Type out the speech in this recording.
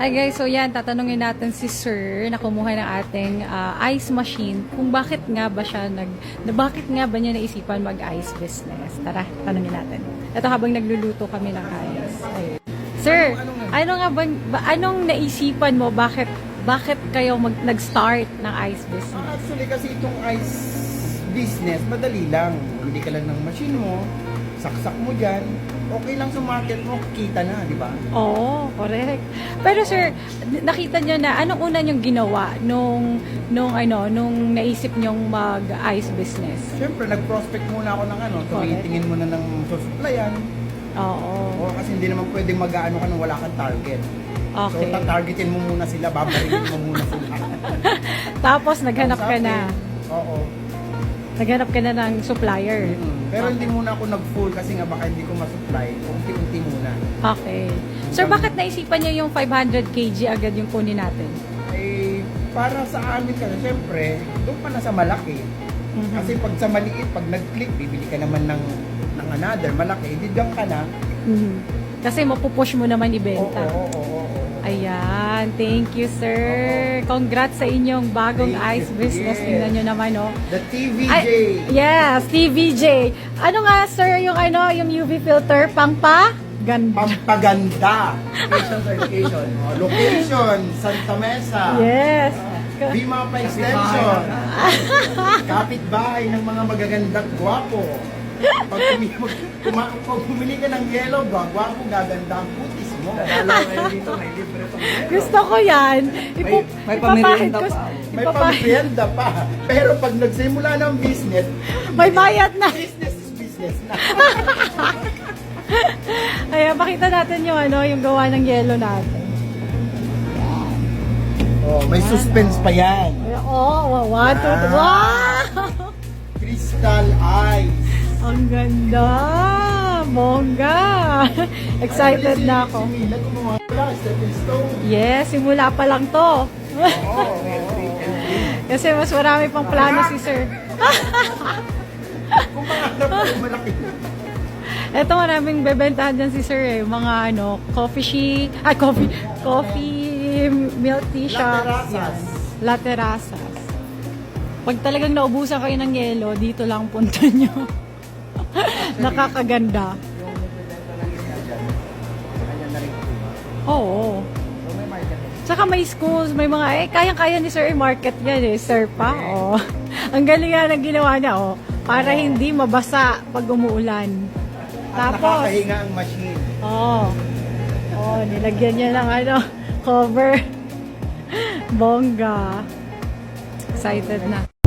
Hi guys, so yan, tatanungin natin si Sir na kumuha ng ating ah, ice machine kung bakit nga ba siya nag, na bakit nga ba niya naisipan mag-ice business. Tara, tanungin natin. Ito habang nagluluto kami ng ice. Ayun. Sir, ano nga ba, ba- anong naisipan mo bakit bakit kayo mag, nag-start ng ice business? Ah, Actually, kasi itong ice business, madali lang. Bili ka lang ng machine mo, saksak mo dyan, okay lang sa market mo, kita na, di ba? Oo, correct. Pero sir, nakita niyo na anong una niyong ginawa nung nung ano, nung naisip niyong mag-ice business? Siyempre, nag-prospect muna ako ng ano, tumitingin muna ng susuplayan. Oo. O, kasi hindi naman pwedeng mag-ano ka nung wala kang target. Okay. So, tatargetin mo muna sila, babarilin mo muna sila. Tapos naghanap ka na. Oo. Naghanap ka na ng supplier. Mm. Pero hindi muna ako nag-full kasi nga baka hindi ko masupply. Unti-unti muna. Okay. Sir, bakit naisipan niyo yung 500 kg agad yung kunin natin? Eh, para sa amin kasi, siyempre, doon pa na sa malaki. Mhm. Kasi pag sa maliit, pag nag-click, bibili ka naman ng, ng another, malaki, di diyan ka na. Mhm. Kasi mapupush mo naman Oo, ibenta. oo, oo, oo. Ayan. Thank you, sir. Congrats sa inyong bagong Thank ice business. Yes. Tingnan nyo naman, oh. The TVJ. Ay, yes, TVJ. Ano nga, sir, yung ano, yung UV filter, pang pa? Ganda. Pampaganda. Location location. Oh, location, Santa Mesa. Yes. Bima pa extension. Kapit-bahay ng mga magagandang gwapo. Pag, mag- kuma- pag ka ng yellow ba, gwapo, gaganda ang putis mo. dito, may libre to. Gusto ko yan. Ipu, may ipapahid pamerienda ko. pa. May ipapahid- pa. Pero pag nagsimula ng business, May bayad na. business is business na. Ayan, pakita natin yung ano, yung gawa ng yellow natin. Oh, may suspense pa yan. Oh, one, two, three. Ah. Wow! Crystal eyes. Ang ganda! Bongga! Excited na ako. Yes, simula pa lang to. Kasi mas marami pang plano si sir. Ito maraming bebentahan dyan si sir eh. Mga ano, coffee shake, ah, coffee, coffee milk tea shops. Yan. Laterasas. Pag talagang naubusan kayo ng yelo, dito lang punta nyo. Nakakaganda. Yung nagbebenta lang niya dyan, sa kanya na rin kuha. Oo. So may market. Tsaka may schools, may mga, eh, kayang-kaya ni Sir i-market yan eh, Sir pa, oh. Ang galing nga ng ginawa niya, oh. Para hindi mabasa pag umuulan. At Tapos, nakakahinga ang machine. oh, oh, nilagyan niya ng ano, cover. Bongga. Excited na.